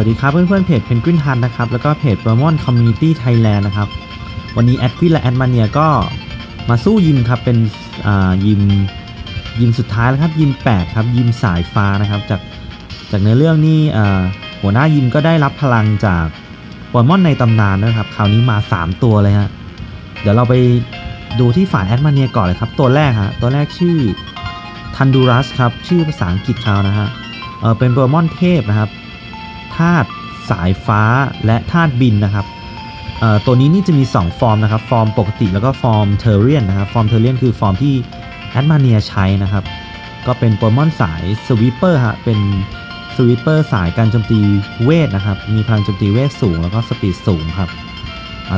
วัสดีครับเพื่อนๆเพจเพนกวินทันนะครับแล้วก็เพจ b รมอนคอมมูนิตี้ไทยแลนด์นะครับ วันนี้แอดวินและแอดมาเนียก็มาสู้ยิมครับ เป็นยิมยิมสุดท้ายแล้วครับ ยิม 8 ครับ ยิมสายฟ้านะครับ จากจากในอเรื่องนี้อ่หัวหน้ายิมก็ได้รับพลังจากปเกมอนในตำนานนะครับ คราวนี้มา 3 ตัวเลยฮะเดี๋ยวเราไปดูที่ฝ่ายแอดมาเนียก่อนเลยครับ ตัวแรกฮะตัวแรกชื่อทันดูรัสครับชื่อภาษาอังกฤษเขานะฮะเเป็นปเกมอนเทพนะครับ ธาตุสายฟ้าและธาตุบินนะครับตัวนี้นี่จะมี 2 ฟอร์มนะครับ ฟอร์มปกติแล้วก็ฟอร์มเทอร์เรียนนะครับ ฟอร์มเทอร์เรียนคือฟอร์มที่แอดมาเนียใช้นะครับ ก็เป็นโปเกมอนสายสวีปเปอร์ฮะ เป็นสวีปเปอร์สายการโจมตีเวทนะครับ มีพลังโจมตีเวทสูงแล้วก็สปีดสูงครับ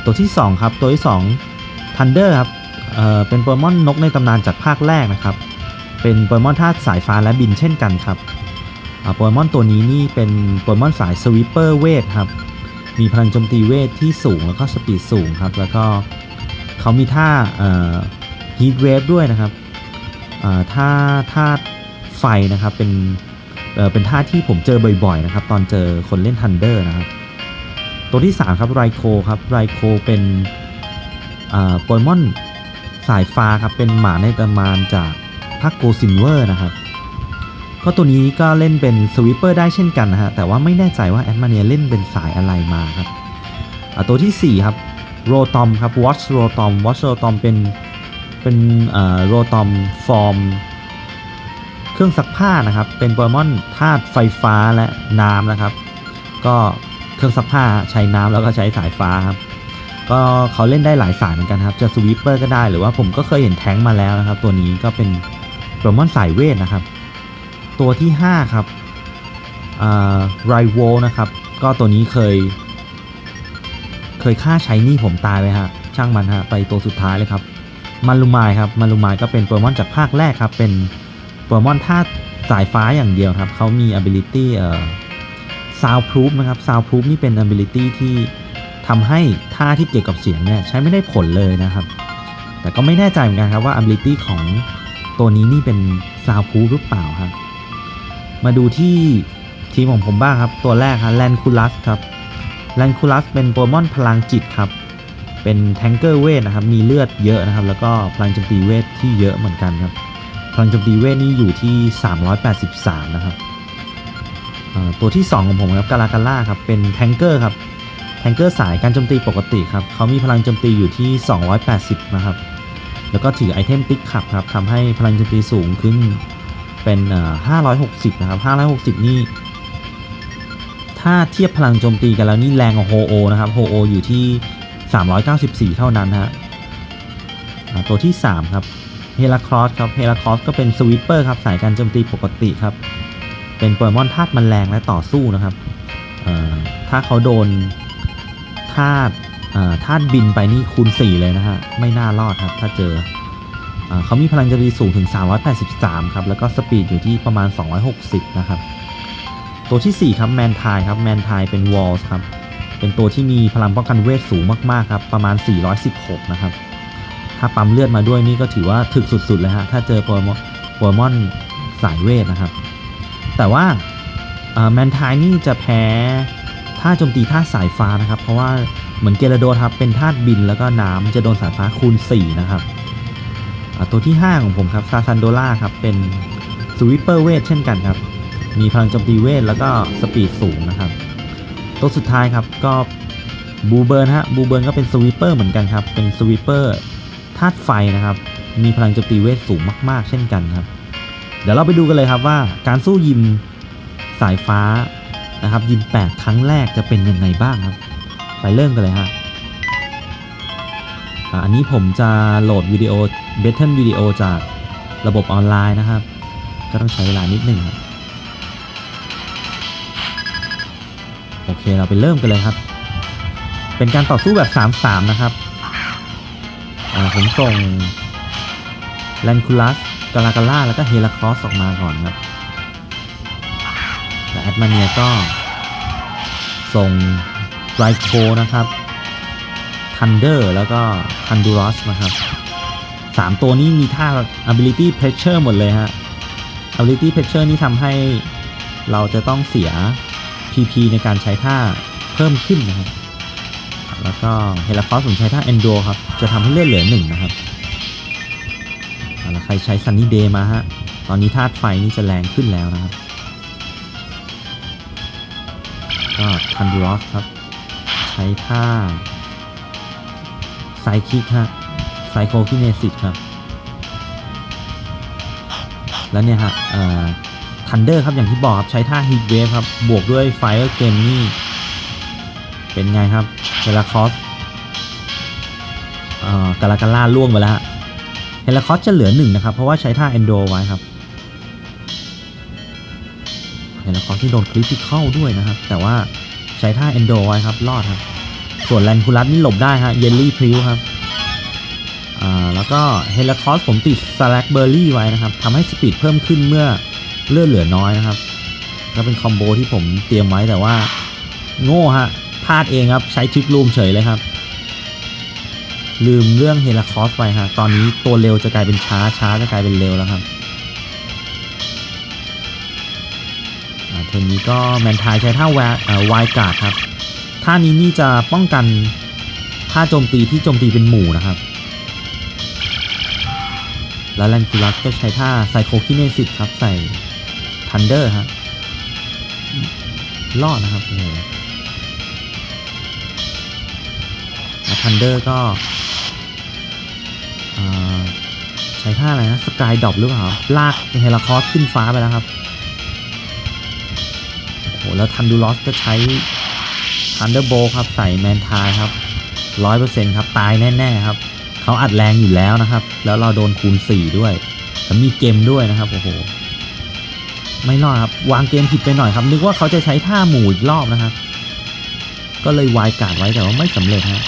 ตัวที่ 2 ครับ ตัวที่2 Thunder ครับเเป็นโปเกมอนนกในตำนานจากภาคแรกนะครับ เป็นโปเกมอนธาตุสายฟ้าและบินเช่นกันครับ โปเกมอนตัวนี้นี่เป็นโปเกมอนสายสวิปเปอร์เวทครับ มีพลังโจมตีเวทที่สูงแล้วก็สปีดสูงครับ แล้วก็เขามีท่าฮีทเวฟด้วยนะครับอ่าท่าท่าไฟนะครับ เป็นเออเป็นท่าที่ผมเจอบ่อยๆนะครับ ตอนเจอคนเล่นทันเดอร์นะครับ ตัวที่ 3 ครับไรโคครับไรโคเป็นอ่าโปเกมอนสายฟ้าครับ เป็นหมาในตำนานจากภาคโกซินเวอร์นะครับ ก็ตัวนี้ก็เล่นเป็นสวิปเปอร์ได้เช่นกันนะฮะ แต่ว่าไม่แน่ใจว่าแอดมาเนียเล่นเป็นสายอะไรมาครับตัวทีสี่ 4 ครับโรตอมครับวอชโรตอมวอชโรตอมเป็นเป็นโรตอมฟอร์ม เครื่องซักผ้านะครับ เป็นโปเกมอนธาตุไฟฟ้าและน้ำนะครับ ก็เครื่องซักผ้าใช้น้ำแล้วก็ใช้สายฟ้าครับก็เขาเล่นได้หลายสายเหมือนกันครับ จะสวิปเปอร์ก็ได้หรือว่าผมก็เคยเห็นแท้งมาแล้วนะครับ ตัวนี้ก็เป็นโปเกมอนสายเวทนะครับ ตัวที่ 5 ครับไรโวนะครับ ก็ตัวนี้เคย เคยฆ่าใช้นี่ผมตายไปฮะ ช่างมันฮะ ไปตัวสุดท้ายเลยครับมารูมายครับมารูมายก็เป็นโปเกมอนจากภาคแรกครับ เป็นโปเกมอนธาตุสายฟ้าอย่างเดียวครับ เขามี ability เอ่อ soundproof นะครับ soundproof นี่เป็น ability ที่ทำให้ท่าที่เกี่ยวกับเสียงเนี่ยใช้ไม่ได้ผลเลยนะครับ แต่ก็ไม่แน่ใจเหมือนกันครับว่า ability ของตัวนี้นี่เป็น soundproof หรือเปล่าครับ มาดูที่ทีมของผมบ้างครับ ตัวแรกครับแลนคูลัสครับแลนคูลัสเป็นโปเกมอนพลังจิตครับ เป็นแทงเกอร์เวทนะครับ มีเลือดเยอะนะครับ แล้วก็พลังโจมตีเวทที่เยอะเหมือนกันครับ พลังโจมตีเวทนี่อยู่ที่ 383 นะครับ ตัวที่ 2 ของผมครับ กาลากาล่าครับ เป็นแทงเกอร์ครับ แทงเกอร์สายการโจมตีปกติครับ เขามีพลังโจมตีอยู่ที่ 280 นะครับ แล้วก็ถือไอเทมติ๊กขับครับ ทำให้พลังโจมตีสูงขึ้น เป็นห้าร้อยหกสิบนะครับห้าร้อยหกสิบนี่ ถ้าเทียบพลังโจมตีกันแล้วนี่แรงกว่าโฮโอนะครับ โฮโออยู่ที่ 394 เท่านั้นฮะตัวที่ 3 ครับเฮลาครอสครับเฮลาครอสก็เป็นสวิปเปอร์ครับ สายการโจมตีปกติครับ เป็นโปเกมอนธาตุแมลงและต่อสู้นะครับ ถ้าเขาโดนธาตุธาตุบินไปนี่คูณ 4 เลยนะฮะ ไม่น่ารอดครับ ถ้าเจอ เขามีพลังจมตีสูงถึง 383 ครับ แล้วก็สปีดอยู่ที่ประมาณ 260 นะครับ ตัวที่ 4 ครับแมนทายครับแมนทายเป็นวอลส์ครับ เป็นตัวที่มีพลังป้องกันเวทสูงมาก ๆ ครับ ประมาณ 416 นะครับ ถ้าปั๊มเลือดมาด้วยนี่ก็ถือว่าถึกสุด ๆ เลยฮะ ถ้าเจอโปเกมอนโปเกมอนสายเวทนะครับ แต่ว่าแมนทายนี่จะแพ้ท่าโจมตีท่าสายฟ้านะครับ เพราะว่าเหมือนเกลโดครับเป็นธาตุบินแล้วก็น้ำจะโดนสายฟ้าคูณ 4 นะครับ ตัวที่ 5 ของผมครับซาซันโดล่าครับ เป็นสวิปเปอร์เวทเช่นกันครับ มีพลังโจมตีเวทแล้วก็สปีดสูงนะครับ ตัวสุดท้ายครับก็บูเบิร์นฮะบูเบิร์นก็เป็นสวิปเปอร์เหมือนกันครับ เป็นสวิปเปอร์ธาตุไฟนะครับ มีพลังโจมตีเวทสูงมาก ๆ เช่นกันครับ เดี๋ยวเราไปดูกันเลยครับว่าการสู้ยิมสายฟ้านะครับยิม 8 ครั้งแรกจะเป็นยังไงบ้างครับ ไปเริ่มกันเลยฮะ อันนี้ผมจะโหลดวิดีโอเบทเทิลวิดีโอจากระบบออนไลน์นะครับ ก็ต้องใช้เวลานิดหนึ่งครับโอเคเราไปเริ่มกันเลยครับ เป็นการต่อสู้แบบ 3-3 นะครับ ผมส่งแลนคูลัสกาลากาล่า แล้วก็เฮลาครอสออกมาก่อนครับ แต่แอดมาเนียก็ส่งไรโคนะครับ Thunder แล้วก็ Thunderous นะครับสามตัวนี้มีท่า ability pressure หมดเลยฮะ ability pressure นี่ทำให้เราจะต้องเสีย PP ในการใช้ท่าเพิ่มขึ้นนะครับ แล้วก็เฮล a คอสผมใช้ท่า Endo ครับ จะทำให้เลือดเหลือหนึ่งนะครับแล้วใครใช้ Sunny Day มาฮะ ตอนนี้ธาตุไฟนี่จะแรงขึ้นแล้วนะครับ ก็ทันดูรอสครับ ใช้ท่า ไซคิกฮะไซโคคิเนซิสครับ แล้วเนี่ยฮะเอ่อทันเดอร์ครับอย่างที่บอกครับ ใช้ท่า Heat Wave ครับ บวกด้วย Fire Game นี่เป็นไงครับเฮล a คอสเอ่อกาลากาล่าล่วงไปแล้วฮะเฮล a คอสจะเหลือหนึ่งนะครับ เพราะว่าใช้ท่า Endo ไว้ครับเฮล a คอสที่โดนคริติคอลด้วยนะครับ แต่ว่าใช้ท่า Endo ไว้ครับรอดครับ ส่วนแลนคูลัสนี่หลบได้ฮะเยลลี่พริ้วครับอ่าแล้วก็เฮลคอสผมติดสแลกเบอร์รี่ไว้นะครับทำให้สปีดเพิ่มขึ้นเมื่อเลือดเหลือน้อยนะครับก็เป็นคอมโบที่ผมเตรียมไว้แต่ว่า โง่ฮะพลาดเองครับใช้ทริกลูมเฉยเลยครับ ลืมเรื่องเฮลคอสไปฮะตอนนี้ตัวเร็วจะกลายเป็นช้าช้าจะกลายเป็นเร็วแล้วครับอ่าเทนนี้ก็แมนทายใช้ท่าแวร์วายการ์ดครับ ท่านี้นี่จะป้องกันท่าโจมตีที่โจมตีเป็นหมู่นะครับ แล้วแลนคูลัสก็ใช้ท่าไซโคคิเนซิสครับใส่ทันเดอร์ฮะรอดนะครับโอ้โหทันเดอร์ก็ใช้ท่าอะไรนะสกายดอปหรือเปล่า ลากเฮล a คอสขึ้นฟ้าไปแล้วครับโอ้โหแล้วทันดูลอสก็ใช้ ทันเดอร์โบครับใส่แมนทายครับร้อยเปอร์เซ็นครับตายแน่ๆครับเขาอัดแรงอยู่แล้วนะครับ แล้วเราโดนคูณสี่ด้วยแล้วมีเกมด้วยนะครับโอ้โหไม่รอดครับ วางเกมผิดไปหน่อยครับ นึกว่าเขาจะใช้ท่าหมู่อีกรอบนะครับ ก็เลยวายการ์ดไว้แต่ว่าไม่สำเร็จฮะ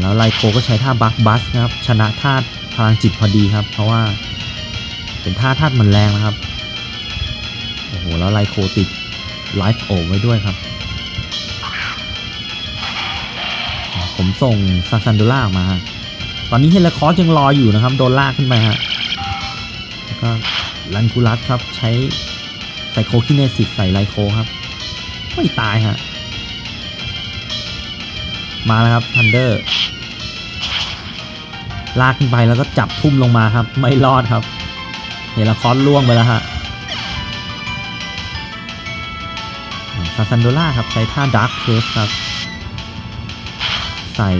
แล้วไลโคก็ใช้ท่าบัคบัสนะครับ ชนะธาพลังจิตพอดีครับ เพราะว่า เป็นท่าธามันแรงนะครับโอ้โหแล้วไลโคติดไลฟ์โอไว้ด้วยครับ ผมส่งซาซันโดล่าออกมา ตอนนี้เฮลคอสยังรออยู่นะครับ โดนลากขึ้นไปฮะแล้วก็ลันคูลัสครับใช้ไซโคคิเนซิสใส่ไลโคครับ ไม่ตายฮะ มาแล้วครับทันเดอร์ ลากขึ้นไปแล้วก็จับทุ่มลงมาครับ ไม่รอดครับ เฮลคอสล่วงไปแล้วฮะซาซันโดล่าครับใช้ท่าดาร์คเคสครับ ใส่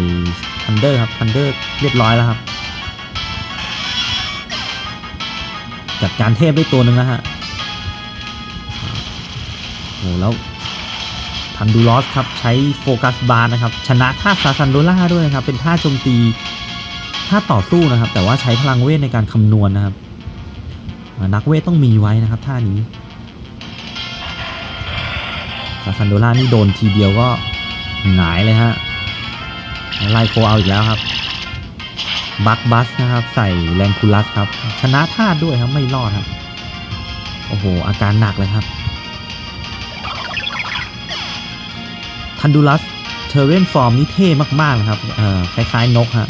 ทันเดอร์ครับทันเดอร์เรียบร้อยแล้วครับ จัดการเทพได้ตัวหนึ่งแล้วฮะโอ้แล้วทันดูลอสครับใช้โฟกัสบาร์นะครับ ชนะท่าซาซันโดล่าด้วยนะครับ เป็นท่าโจมตีท่าต่อสู้นะครับ แต่ว่าใช้พลังเวทในการคำนวณนะครับ นักเวทต้องมีไว้นะครับท่านี้ซาซันโดล่านี่โดนทีเดียวก็หงายเลยฮะ ไลโคเอาอีกแล้วครับบัคบัสนะครับ ใส่แรงคูลัสครับ ชนะธาด้วยครับไม่รอดครับ โอ้โห อาการหนักเลยครับ ทันดูลัสเทเรนฟอร์มนี่เท่มากๆนะครับ เอ่อคล้ายๆนกฮะ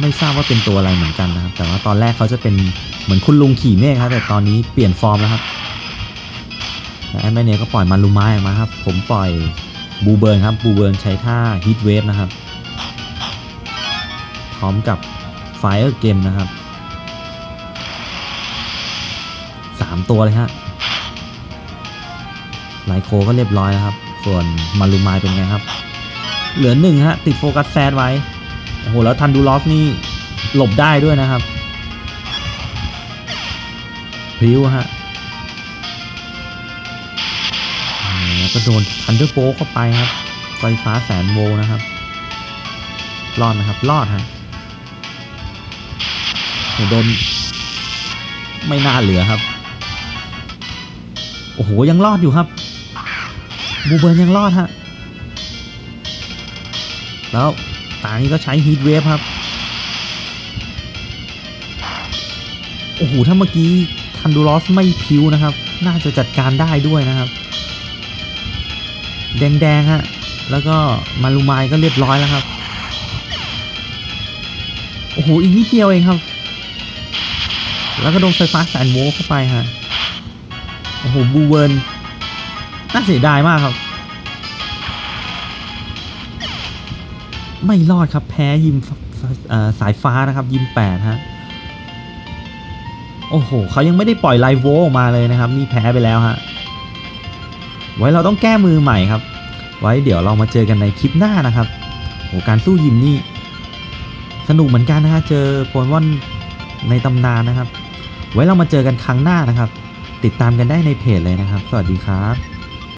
ไม่ทราบว่าเป็นตัวอะไรเหมือนกันนะครับ แต่ว่าตอนแรกเขาจะเป็นเหมือนคุณลุงขี่เมฆครับ แต่ตอนนี้เปลี่ยนฟอร์มแล้วครับแอดแมเนก็ปล่อยมาลูไม้ออกมาครับ ผมปล่อย บูเบิร์นครับบูเบิร์นใช้ท่าฮิตเวฟนะครับ พร้อมกับไฟเออร์เกมนะครับสามตัวเลยฮะไลโคก็เรียบร้อยแล้วครับ ส่วนมารูมายเป็นไงครับ เหลือหนึ่งฮะ ติดโฟกัสแซดไว้ โอ้โห แล้วทันดูลอสนี่หลบได้ด้วยนะครับ พริ้วฮะ แล้วก็โดนทันเดอร์โบเข้าไปครับ ไฟฟ้าแสนโวนะครับ รอดนะครับ รอดฮะโหโดน ไม่น่าเหลือครับ โอ้โห ยังรอดอยู่ครับ บูเบิร์นยังรอดฮะ แล้วตานี้ก็ใช้ฮีทเวฟครับ โอ้โห ถ้าเมื่อกี้ทันดูลอสไม่พิวนะครับ น่าจะจัดการได้ด้วยนะครับ แดงๆฮะ แล้วก็มารูมายก็เรียบร้อยแล้วครับ โอ้โห อีกนิดเดียวเองครับ แล้วก็โดนไฟฟ้าแสนโวลต์เข้าไปฮะ โอ้โห บูเวิร์นน่าเสียดายมากครับ ไม่รอดครับ แพ้ยิมสายฟ้านะครับ ยิมแปดฮะ โอ้โห เขายังไม่ได้ปล่อยไลโวออกมาเลยนะครับ นี่แพ้ไปแล้วฮะ ไว้เราต้องแก้มือใหม่ครับ ไว้เดี๋ยวเรามาเจอกันในคลิปหน้านะครับโหการสู้ยิมนี่ สนุกเหมือนกันนะฮะเจอโปเกมอนในตำนานนะครับ ไว้เรามาเจอกันครั้งหน้านะครับ ติดตามกันได้ในเพจเลยนะครับ สวัสดีครับ